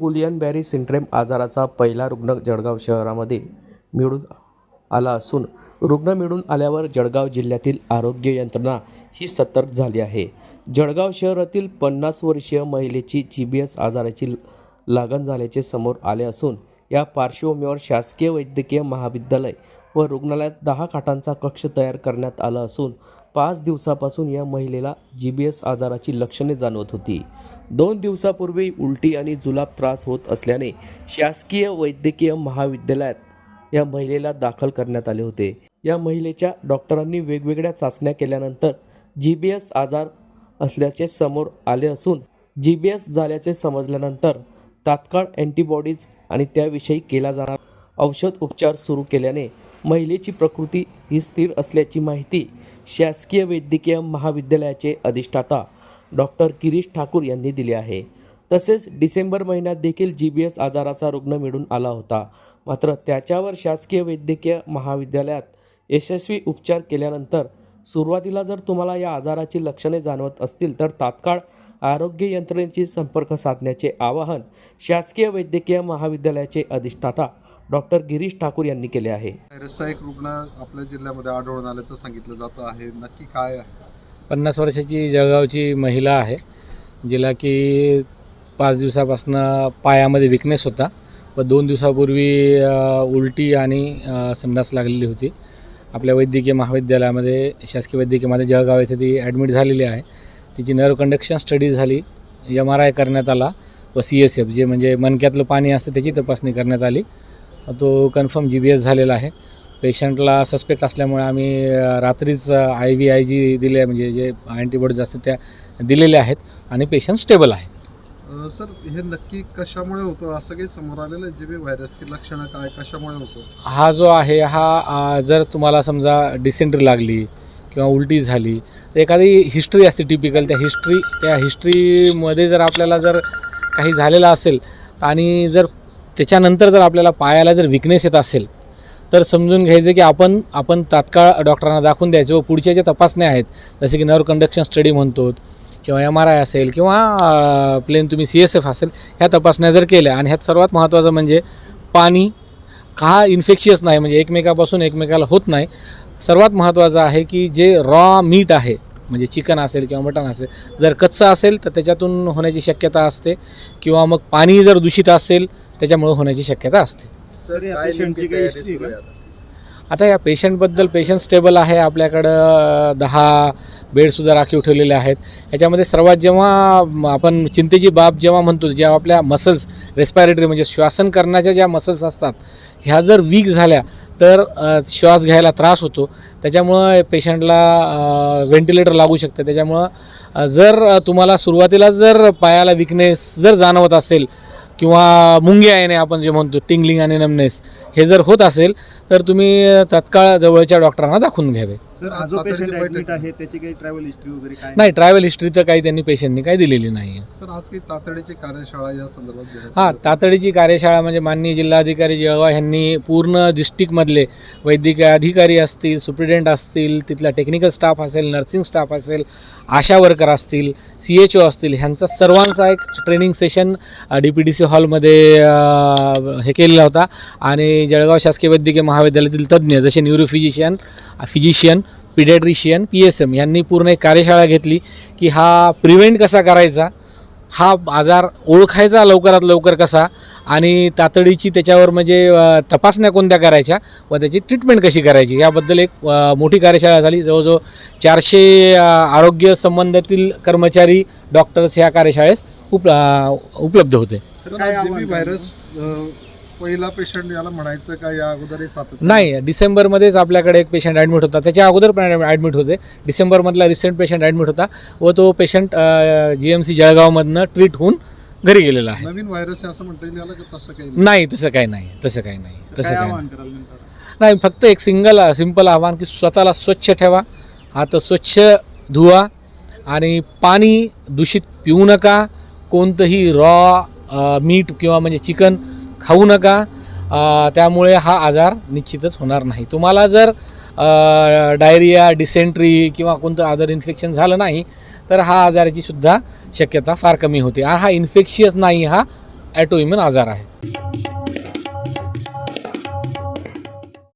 गुलियन Barré सिंड्रेम आजाराचा पहिला रुग्ण जळगाव शहरामध्ये मिळून आला असून रुग्ण मिळून आल्यावर जळगाव जिल्ह्यातील आरोग्य यंत्रणा ही सतर्क झाली आहे. जळगाव शहरातील पन्नास वर्षीय महिलेची जी बी एस आजाराची लागण झाल्याचे समोर आले असून या पार्श्वभूमीवर शासकीय वैद्यकीय महाविद्यालय व रुग्णालयात दहा खाटांचा कक्ष तयार करण्यात आला असून पाच दिवसापासून या महिलेला जी बी एस आजाराची लक्षणे जाणवत होती. दोन दिवसापूर्वी उलटी आणि जुलाब त्रास होत असल्याने शासकीय वैद्यकीय महाविद्यालयात या महिलेला दाखल करण्यात आले होते. या महिलेच्या डॉक्टरांनी वेगवेगळ्या चाचण्या केल्यानंतर जी बी एस आजार असल्याचे समोर आले असून जी बी एस झाल्याचे समजल्यानंतर तात्काळ अँटीबॉडीज आणि त्याविषयी केला जाणार औषध उपचार सुरू केल्याने महिलेची प्रकृती ही स्थिर असल्याची माहिती शासकीय वैद्यकीय महाविद्यालयाचे अधिष्ठाता डॉक्टर गिरीश ठाकूर यांनी दिली आहे. तसेच डिसेंबर महिन्यात देखील जी बी एस आजाराचा रुग्ण मिळून आला होता. मात्र त्याच्यावर शासकीय वैद्यकीय महाविद्यालयात यशस्वी उपचार केल्यानंतर सुरुवातीला जर तुम्हाला या आजाराची लक्षणे जाणवत असतील तर तात्काळ आरोग्य यंत्रणेशी संपर्क साधण्याचे आवाहन शासकीय वैद्यकीय महाविद्यालयाचे अधिष्ठाता डॉक्टर गिरीश ठाकूर यांनी केले आहे. व्हायरसचा एक रुग्ण आपल्या जिल्ह्यामध्ये आढळून आल्याचं सांगितलं जातं आहे. नक्की काय आहे? पन्नास वर्षाची जळगावची महिला आहे जिला की पाच दिवसापासून पायामध्ये विकनेस होता. व दोन दिवसापूर्वी उलटी आणि संडास लागलेली होती. आपल्या वैद्यकीय महाविद्यालयामध्ये शासकीय वैद्यकीयमध्ये जळगाव येथे ती ॲडमिट झालेली आहे. तिची नर्व कंडक्शन स्टडी झाली. एम आर आय करण्यात आला व सी एस एफ जे म्हणजे मणक्यातलं पाणी असतं त्याची तपासणी करण्यात आली. तो कन्फर्म जी बी एस झालेला आहे. पेशंटला सस्पेक्ट असल्यामुळे आम्ही रात्रीच आय व्ही आय जी दिले म्हणजे जे अँटीबॉडीज असतात त्या दिलेल्या आहेत आणि पेशंट स्टेबल आहे. सर हे नक्की कशामुळे होतं? असं काही समोर आलेलं आहे जी व्हायरसची लक्षणं काय? कशामुळे होतं? हा जो आहे हा जर तुम्हाला समजा डिसेंट्री लागली किंवा उलटी झाली तर एखादी हिस्ट्री असते टिपिकल त्या हिस्ट्री त्या हिस्ट्रीमध्ये जर आपल्याला जर काही झालेलं असेल आणि जर त्याच्यानंतर जर आपल्याला पायाला जर विकनेस येत असेल तर समजून घ्यायचं की आपण आपण तात्काळ डॉक्टरांना दाखवून द्यायचं व पुढच्या ज्या तपासण्या आहेत जसे की नर्व कंडक्शन स्टडी म्हणतो किंवा एम आर आय असेल किंवा प्लेन तुम्ही सी एस एफ असेल ह्या तपासण्या जर केल्या आणि ह्यात सर्वात महत्त्वाचं म्हणजे पाणी का इन्फेक्शियस नाही म्हणजे एकमेकापासून एकमेकाला होत नाही. सर्वात महत्त्वाचं आहे की जे रॉ मीट आहे म्हणजे चिकन असेल किंवा मटण असेल जर कच्चं असेल तर त्याच्यातून होण्याची शक्यता असते किंवा मग पाणी जर दूषित असेल त्याच्यामुळे होण्याची शक्यता असते. सर या पेशंटची काही हिस्ट्री आहे का? आता? या पेशंटबद्दल पेशंट स्टेबल आहे आपल्याकडं दहा बेडसुद्धा राखीव ठेवलेले आहेत. ह्याच्यामध्ये सर्वात जेव्हा म, आपण चिंतेची बाब जेव्हा म्हणतो जेव्हा आपल्या मसल्स रेस्पायरेटरी म्हणजे श्वासन करण्याच्या ज्या मसल्स असतात ह्या जर वीक झाल्या तर अ, श्वास घ्यायला त्रास होतो. त्याच्यामुळं पेशंटला व्हेंटिलेटर लागू शकते. त्याच्यामुळं अ, जर अ, तुम्हाला सुरुवातीला जर पायाला विकनेस जर जाणवत असेल किंवा मुंग्या येणे आपण जे म्हणतो टिंगलिंग आणि नमनेस हे जर होत असेल तर तुम्ही तात्काळ जवळच्या डॉक्टरांना दाखवून घ्यावे. सर हा जो तातडीची पेशंट बैठक ऍडमिट आहे त्याची काही ट्रॅव्हल हिस्ट्री वगैरे काय नाही ट्रॅव्हल हिस्ट्री तर काही त्यांनी पेशंटनी काही दिलेली नाही सर आज काही तातडीची कार्यशाळा या संदर्भात घेण्यात हां. तातडीची कार्यशाळा म्हणजे माननीय जिल्हाधिकारी जळगाव यांनी पूर्ण डिस्ट्रिक्टमधले वैद्यकीय अधिकारी असतील सुप्रिटेंडंट असतील तिथला टेक्निकल स्टाफ असेल नर्सिंग स्टाफ असेल आशा वर्कर असतील सी एच ओ असतील ह्यांचा सर्वांचा एक training session D P D C हॉलमध्ये हे केलेला होता. आणि जळगाव शासकीय वैद्यकीय महाविद्यालयातील तज्ज्ञ जसे neurophysician physician paediatrician P S M यांनी पूर्ण एक कार्यशाळा घेतली की हा प्रिव्हेंट कसा करायचा हा आजार ओळखायचा लवकरात लवकर कसा आणि तातडीची त्याच्यावर म्हणजे तपासण्या कोणत्या करायच्या व त्याची ट्रीटमेंट कशी करायची याबद्दल एक मोठी कार्यशाळा झाली. जवळजवळ चारशे आरोग्य संबंधातील कर्मचारी डॉक्टर्स ह्या कार्यशाळेस उप उपलब्ध होते. व्हायरस पहिला पेशंट याला म्हणायचं का या अगोदर नाही डिसेंबरमध्येच आपल्याकडे एक पेशंट ॲडमिट होता. त्याच्या अगोदर पण ॲडमिट होते. डिसेंबरमधला रिसेंट पेशंट ॲडमिट होता व तो पेशंट जी एम सी जळगावमधनं ट्रीट होऊन घरी गेलेला आहे. नवीन व्हायरस असं म्हणता येईल याला का तसं काही नाही? तसं काही नाही तसं काही नाही तसं काय काही कराल नाही फक्त एक सिंगल सिंपल आव्हान की स्वतःला स्वच्छ ठेवा. हात स्वच्छ धुवा आणि पाणी दूषित पिऊ नका. कोणतंही रॉ मीठ किंवा म्हणजे चिकन खाऊ नका. त्यामुळे हा आजार निश्चितच होणार नाही. तुम्हाला जर डायरिया डिसेंट्री किंवा कोणतं अदर इन्फेक्शन झालं नाही तर हा आजाराची सुद्धा शक्यता फार कमी होते. आणि हा इन्फेक्शियस नाही हा ॲटोइम्युन आजार आहे.